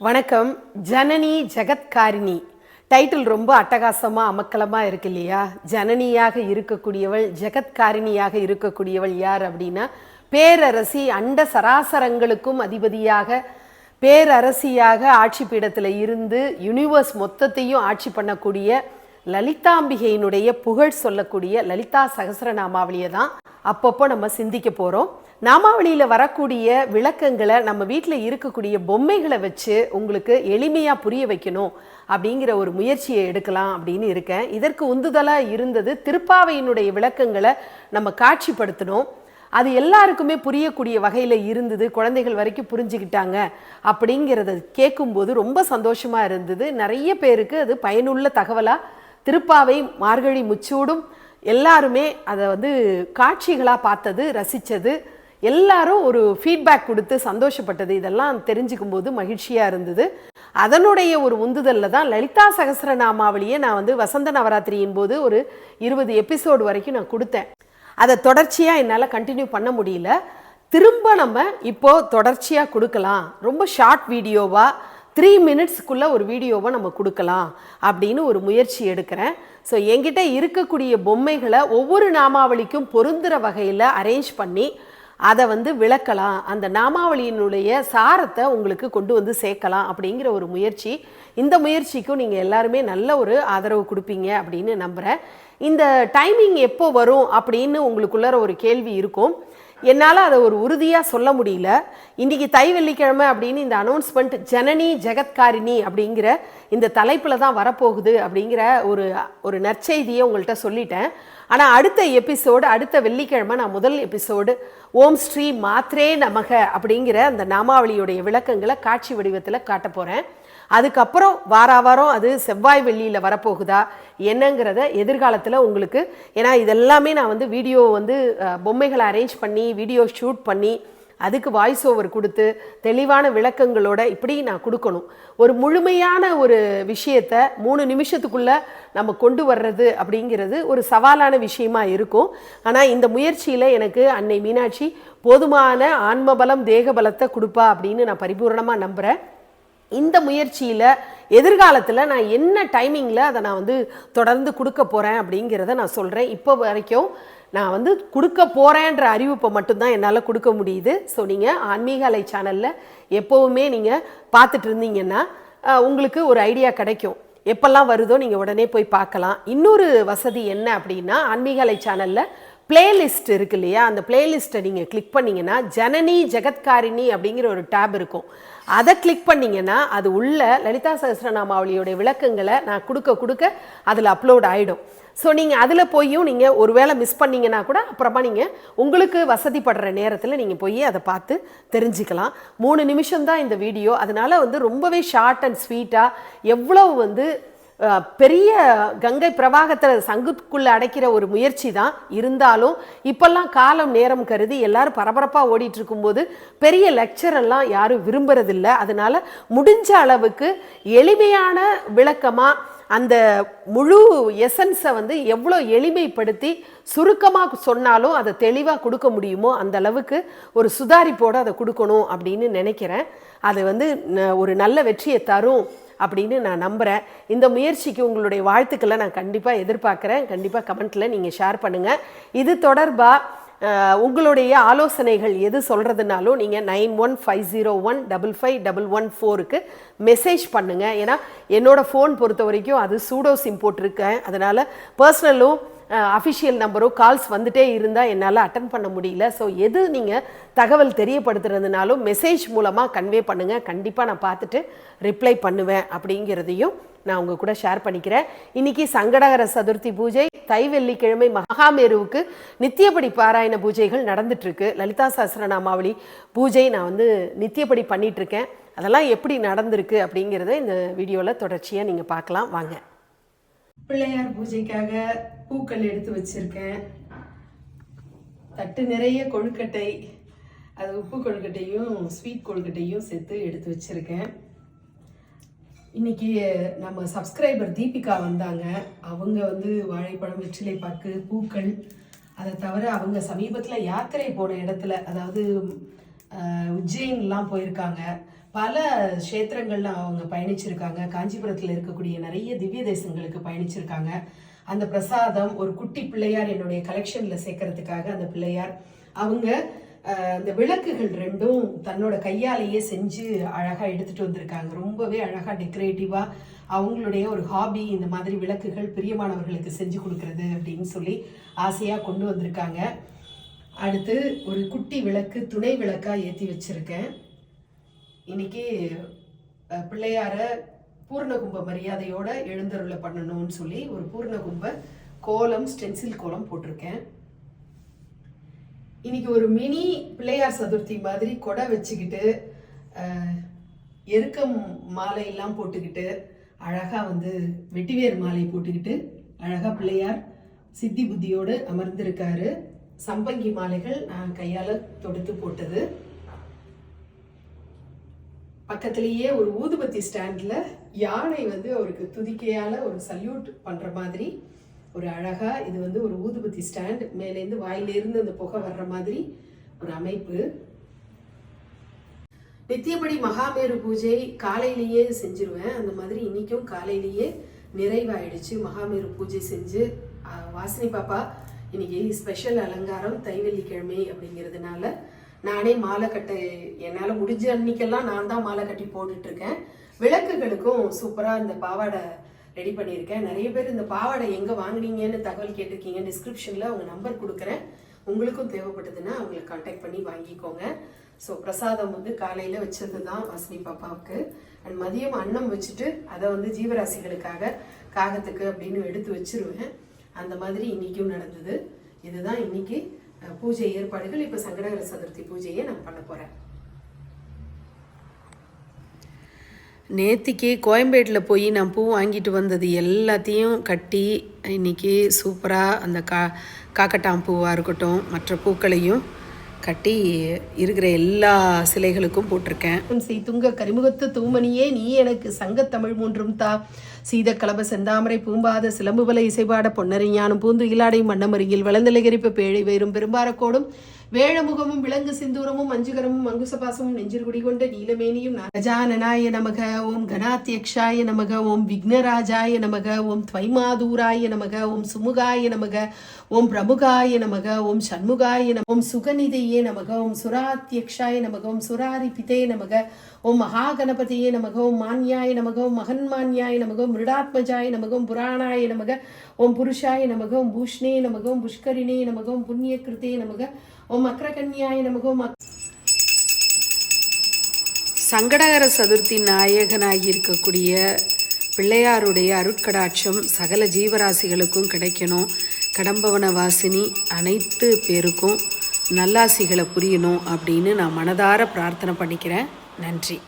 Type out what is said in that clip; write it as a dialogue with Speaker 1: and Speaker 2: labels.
Speaker 1: வணக்கம். ஜனனி ஜெகத்காரிணி. டைட்டில் ரொம்ப அட்டகாசமாக அமக்கலமாக இருக்கு இல்லையா? ஜனனியாக இருக்கக்கூடியவள் ஜெகத்காரிணியாக இருக்கக்கூடியவள் யார் அப்படின்னா பேரரசி அண்ட சராசரங்களுக்கும் அதிபதியாக பேரரசியாக ஆட்சி பீடத்தில் இருந்து யூனிவர்ஸ் மொத்தத்தையும் ஆட்சி பண்ணக்கூடிய லலிதாம்பிகையினுடைய புகழ் சொல்லக்கூடிய லலிதா சகசரநாமாவளியை தான் அப்பப்போ நம்ம சிந்திக்க போகிறோம் நாமாவளியில் வரக்கூடிய விளக்கங்களை நம்ம வீட்டில் இருக்கக்கூடிய பொம்மைகளை வச்சு உங்களுக்கு எளிமையாக புரிய வைக்கணும் அப்படிங்கிற ஒரு முயற்சியை எடுக்கலாம் அப்படின்னு இருக்கேன். இதற்கு உந்துதலாக இருந்தது திருப்பாவையினுடைய விளக்கங்களை நம்ம காட்சிப்படுத்தணும். அது எல்லாருக்குமே புரியக்கூடிய வகையில் இருந்தது. குழந்தைகள் வரைக்கும் புரிஞ்சுக்கிட்டாங்க அப்படிங்கிறத கேட்கும்போது ரொம்ப சந்தோஷமாக இருந்தது. நிறைய பேருக்கு அது பயனுள்ள தகவலாக திருப்பாவை மார்கழி முச்சூடும் எல்லாருமே அதை வந்து காட்சிகளாக பார்த்தது ரசித்தது எல்லாரும் ஒரு ஃபீட்பேக் கொடுத்து சந்தோஷப்பட்டது. இதெல்லாம் தெரிஞ்சுக்கும் போது மகிழ்ச்சியாக இருந்தது. அதனுடைய ஒரு உந்துதலில் தான் லலிதா சகசரநாமாவளியை நான் வந்து வசந்த நவராத்திரியின் போது ஒரு இருபது எபிசோடு வரைக்கும் நான் கொடுத்தேன். அதை தொடர்ச்சியாக என்னால் கண்டினியூ பண்ண முடியல. திரும்ப நம்ம இப்போது தொடர்ச்சியாக கொடுக்கலாம். ரொம்ப ஷார்ட் வீடியோவாக த்ரீ மினிட்ஸ்க்குள்ளே ஒரு வீடியோவை நம்ம கொடுக்கலாம் அப்படின்னு ஒரு முயற்சி எடுக்கிறேன். ஸோ என்கிட்ட இருக்கக்கூடிய பொம்மைகளை ஒவ்வொரு நாமாவளிக்கும் பொருந்துகிற வகையில் அரேஞ்ச் பண்ணி அதை வந்து விளக்கலாம். அந்த நாமாவளியினுடைய சாரத்தை உங்களுக்கு கொண்டு வந்து சேர்க்கலாம் அப்படிங்கிற ஒரு முயற்சி. இந்த முயற்சிக்கும் நீங்கள் எல்லாருமே நல்ல ஒரு ஆதரவு கொடுப்பீங்க அப்படின்னு நம்புகிறேன் இந்த டைமிங் எப்போ வரும் அப்படின்னு உங்களுக்குள்ளார ஒரு கேள்வி இருக்கும். என்னால் அதை ஒரு உறுதியாக சொல்ல முடியல. இன்றைக்கி தை வெள்ளிக்கிழமை அப்படின்னு இந்த அனௌன்ஸ்மெண்ட் ஜனனி ஜெகத்காரிணி அப்படிங்கிற இந்த தலைப்பில் தான் வரப்போகுது அப்படிங்கிற ஒரு ஒரு நற்செய்தியை உங்கள்கிட்ட சொல்லிட்டேன். ஆனால் அடுத்த எபிசோடு அடுத்த வெள்ளிக்கிழமை நான் முதல் எபிசோடு ஓம் ஸ்ரீ மாத்ரே நமக அப்படிங்கிற அந்த நாமாவளியுடைய விளக்கங்களை காட்சி வடிவத்தில் காட்ட போகிறேன் அதுக்கப்புறம் வார வாரம் அது செவ்வாய் வெள்ளியில் வரப்போகுதா என்னங்கிறத எதிர்காலத்தில் உங்களுக்கு ஏன்னா இதெல்லாமே நான் வந்து வீடியோ வந்து பொம்மைகளை அரேஞ்ச் பண்ணி வீடியோ ஷூட் பண்ணி அதுக்கு வாய்ஸ் ஓவர் கொடுத்து தெளிவான விளக்கங்களோட இப்படி நான் கொடுக்கணும். ஒரு முழுமையான ஒரு விஷயத்தை மூணு நிமிஷத்துக்குள்ளே நம்ம கொண்டு வர்றது அப்படிங்கிறது ஒரு சவாலான விஷயமா இருக்கும். ஆனால் இந்த முயற்சியில் எனக்கு அன்னை மீனாட்சி போதுமான ஆன்மபலம் தேகபலத்தை கொடுப்பா அப்படின்னு நான் பரிபூரணமாக நம்புகிறேன் இந்த முயற்சியில் எதிர்காலத்தில் நான் என்ன டைமிங்கில் அதை நான் வந்து தொடர்ந்து கொடுக்க போகிறேன் அப்படிங்கிறத நான் சொல்கிறேன் இப்போ வரைக்கும் நான் வந்து கொடுக்க போகிறேன்ற அறிவிப்பை மட்டும்தான் என்னால் கொடுக்க முடியுது. ஸோ நீங்கள் ஆன்மீக அலை சேனலில் எப்போவுமே நீங்கள் பார்த்துட்டு இருந்தீங்கன்னா உங்களுக்கு ஒரு ஐடியா கிடைக்கும். எப்பெல்லாம் வருதோ நீங்கள் உடனே போய் பார்க்கலாம். இன்னொரு வசதி என்ன அப்படின்னா ஆன்மீக அலை சேனலில் பிளேலிஸ்ட் இருக்கு இல்லையா? அந்த பிளேலிஸ்ட்டை நீங்கள் கிளிக் பண்ணிங்கன்னா ஜனனி ஜெகத்காரிணி அப்படிங்கிற ஒரு டேப் இருக்கும். அதை கிளிக் பண்ணிங்கன்னா அது உள்ள லலிதா சகஸ்ரநாமாவளியோடைய விளக்கங்களை நான் கொடுக்க கொடுக்க அதில் அப்லோட் ஆகிடும் ஸோ நீங்கள் அதில் போயும் நீங்கள் ஒருவேளை மிஸ் பண்ணீங்கன்னா கூட அப்புறமா நீங்கள் உங்களுக்கு வசதிப்படுற நேரத்தில் நீங்கள் போய் அதை பார்த்து தெரிஞ்சுக்கலாம். மூணு நிமிஷம் தான் இந்த வீடியோ. அதனால் வந்து ரொம்பவே ஷார்ட் அண்ட் ஸ்வீட்டாக எவ்வளவு வந்து பெரிய கங்கை பிரவாகத்தில் சங்குக்குள்ளே அடைக்கிற ஒரு முயற்சி தான் இருந்தாலும் இப்போல்லாம் காலம் நேரம் கருதி எல்லாரும் பரபரப்பாக ஓடிட்டு இருக்கும்போது பெரிய லெக்சரெல்லாம் யாரும் விரும்புறதில்ல. அதனால் முடிஞ்ச அளவுக்கு எளிமையான விளக்கமாக அந்த முழு எசன்ஸை வந்து எவ்வளோ எளிமைப்படுத்தி சுருக்கமாக சொன்னாலும் அதை தெளிவாக கொடுக்க முடியுமோ அந்த அளவுக்கு ஒரு சுதாரிப்போடு அதை கொடுக்கணும் அப்படின்னு நினைக்கிறேன். அது வந்து ந- ஒரு நல்ல வெற்றியை தரும் அப்படின்னு நான் நம்புகிறேன் இந்த முயற்சிக்கு உங்களுடைய வாழ்த்துக்களை நான் கண்டிப்பாக எதிர்பார்க்குறேன். கண்டிப்பாக கமெண்ட்டில் நீங்கள் ஷேர் பண்ணுங்கள் இது தொடர்பாக உங்களுடைய ஆலோசனைகள் எது சொல்கிறதுனாலும் நீங்கள் nine one five zero one double five double one ஃபோருக்கு மெசேஜ் பண்ணுங்கள் ஏன்னா என்னோடய ஃபோன் பொறுத்த வரைக்கும் அது சூடோ சிம் போட்டிருக்கேன். அதனால் பர்சனலும் அஃபிஷியல் நம்பரோ கால்ஸ் வந்துட்டே இருந்தால் என்னால் அட்டன் பண்ண முடியல. ஸோ எது நீங்கள் தகவல் தெரியப்படுத்துறதுனாலும் மெசேஜ் மூலமாக கன்வே பண்ணுங்கள் கண்டிப்பாக நான் பார்த்துட்டு ரிப்ளை பண்ணுவேன் அப்படிங்கிறதையும் நான் உங்கள் கூட ஷேர் பண்ணிக்கிறேன். இன்னைக்கு சங்கடகர சதுர்த்தி பூஜை தை வெள்ளிக்கிழமை மகாமேருவுக்கு நித்தியப்படி பாராயண பூஜைகள் நடந்துட்டுருக்கு. லலிதா சஹஸ்ரநாமாவளி பூஜை நான் வந்து நித்தியப்படி பண்ணிகிட்ருக்கேன் அதெல்லாம் எப்படி நடந்திருக்கு அப்படிங்கிறத இந்த வீடியோவில் தொடர்ச்சியாக நீங்கள் பார்க்கலாம். வாங்க. பிள்ளையார் பூஜைக்காக பூக்கள் எடுத்து வச்சிருக்கேன். தட்டு நிறைய கொழுக்கட்டை அது உப்பு கொழுக்கட்டையும் ஸ்வீட் கொழுக்கட்டையும் சேர்த்து எடுத்து வச்சிருக்கேன். இன்னைக்கு நம்ம சப்ஸ்கிரைபர் தீபிகா வந்தாங்க. அவங்க வந்து வாழைப்பழம் வெற்றிலை பாக்கு பூக்கள் அதை தவிர அவங்க சமீபத்தில் யாத்திரை போன இடத்துல அதாவது உஜ்ஜயின்லாம் உஜ்ஜைன்லாம் போயிருக்காங்க. பல க்ஷேத்திரங்கள்ல அவங்க பயணிச்சிருக்காங்க. காஞ்சிபுரத்தில் இருக்கக்கூடிய நிறைய திவ்ய தேசங்களுக்கு பயணிச்சிருக்காங்க. அந்த பிரசாதம் ஒரு குட்டி பிள்ளையார் என்னுடைய கலெக்ஷனில் சேர்க்கறதுக்காக அந்த பிள்ளையார் அவங்க அந்த விளக்குகள் ரெண்டும் தன்னோட கையாலேயே செஞ்சு அழகாக எடுத்துட்டு வந்திருக்காங்க. ரொம்பவே அழகாக டெக்கரேட்டிவாக அவங்களுடைய ஒரு ஹாபி இந்த மாதிரி விளக்குகள் பிரியமானவர்களுக்கு செஞ்சு கொடுக்கறது அப்படின்னு சொல்லி ஆசையாக கொண்டு வந்திருக்காங்க. அடுத்து ஒரு குட்டி விளக்கு துணை விளக்காக ஏற்றி வச்சிருக்கேன். இன்னைக்கு பிள்ளையாரை பிள்ளையார பூர்ணகும்ப மரியாதையோட எழுந்தருளை பண்ணணும்னு சொல்லி ஒரு பூர்ணகும்ப கோலம் ஸ்டென்சில் கோலம் போட்டிருக்கேன். இன்னைக்கு ஒரு மினி பிள்ளையார் சதுர்த்தி மாதிரி கொடை வச்சுக்கிட்டு எருக்கம் மாலையெல்லாம் போட்டுக்கிட்டு அழகாக வந்து வெட்டிவேர் மாலை போட்டுக்கிட்டு அழகாக பிள்ளையார் சித்தி புத்தியோடு அமர்ந்திருக்காரு. சம்பங்கி மாலைகள் நான் கையால் தொடுத்து போட்டது. பக்கத்துலேயே ஒரு ஊதுபத்தி ஸ்டாண்டில் யானை வந்து அவருக்கு துதிக்கையால் ஒரு சல்யூட் பண்ணுற மாதிரி ஒரு அழகாக இது வந்து ஒரு ஊதுபத்தி ஸ்டாண்ட் மேலேருந்து வாயிலேருந்து அந்த புகை வர்ற மாதிரி ஒரு அமைப்பு. நித்தியப்படி மகாமேரு பூஜை காலையிலேயே செஞ்சிருவேன். அந்த மாதிரி இன்றைக்கும் காலையிலேயே நிறைவாயிடுச்சு. மகாமேரு பூஜை செஞ்சு வாசினி பாப்பா இன்னைக்கு ஸ்பெஷல் அலங்காரம் தைவெள்ளிக்கிழமை அப்படிங்கிறதுனால நானே மாலை கட்ட என்னால் முடிஞ்ச அன்னைக்கெல்லாம் நான் தான் மாலை கட்டி போட்டுட்ருக்கேன். விளக்குகளுக்கும் சூப்பராக இந்த பாவாடை ரெடி பண்ணியிருக்கேன். நிறைய பேர் இந்த பாவாடை எங்கே வாங்குனீங்கன்னு தகவல் கேட்டிருக்கீங்க டிஸ்கிரிப்ஷனில் அவங்க நம்பர் கொடுக்குறேன். உங்களுக்கும் தேவைப்பட்டதுன்னா அவங்களை காண்டாக்ட் பண்ணி வாங்கிக்கோங்க. ஸோ பிரசாதம் வந்து காலையில் வச்சது தான் வாசினி பாப்பாவுக்கு. அண்ட் மதியம் அன்னம் வச்சுட்டு அதை வந்து ஜீவராசிகளுக்காக காகத்துக்கு அப்படின்னு எடுத்து வச்சிருவேன். அந்த மாதிரி இன்னைக்கும் நடந்தது. இதுதான் இன்னைக்கு பூஜை ஏற்பாடுகள் இப்போ சங்கடகர சதுர்த்தி பூஜையை நான் பண்ண போகிறேன் நேத்திக்கு கோயம்பேட்டில் போய் நான் பூ வாங்கிட்டு வந்தது எல்லாத்தையும் கட்டி இன்னைக்கு சூப்பராக அந்த கா காக்கட்டாம் பூவாக இருக்கட்டும் மற்ற பூக்களையும் கட்டி இருக்கிற எல்லா சிலைகளுக்கும் போட்டிருக்கேன். செய் துங்க கரிமுகத்து தூமணியே நீ எனக்கு சங்கத்தமிழ் மூன்றும் தா. சீத கலப செந்தாமரை பூம்பாத சிலம்புபல இசைபாட பொன்னரை பூந்து இலாடை மன்னமருங்கில் வளர்ந்தலைகரிப்ப பேழை வேறும் பெரும்பாரக்கோடும் வேழமுகமும் விலங்கு சிந்தூரமும் மஞ்சுகரமும் மங்குசபாசமும் நெஞ்சில் குடிகொண்ட நீலமேனியும் கஜானனாய நமக ஓம் கணாத்தியக்ஷாய நமக ஓம் விக்னராஜாய நமக ஓம் துவைமாதூராய நமக ஓம் சுமுகாய நமக ஓம் பிரமுகாய நமக ஓம் சண்முகாய நம ஓம் சுகநிதையே நமக ஓம் சுராத்தியக்ஷாய நமக ஓம் சுராரிபிதே நமக ஓம் மகாகணபதியே நமக ஓம் மான்யாய நமக ஓம் மகன்மான்யாய நமக ஓம் மிருடாத்மஜாய நமக ஓம் புராணாய நமக ஓம் புருஷாய நமக ஓம் பூஷ்ணே நமக ஓம் புஷ்கரிணே நமக ஓம் புண்ணியகிருதே நமக ஓம் அக்ரகன்யாய நமகோ மக் சங்கடகர சதுர்த்தி நாயகனாகி இருக்கக்கூடிய பிள்ளையாருடைய அருட்கடாட்சம் சகல ஜீவராசிகளுக்கும் கிடைக்கணும். கடம்பவன வாசினி அனைத்து பேருக்கும் நல்லாசிகளை புரியணும் அப்படின்னு நான் மனதார பிரார்த்தனை பண்ணிக்கிறேன். நன்றி.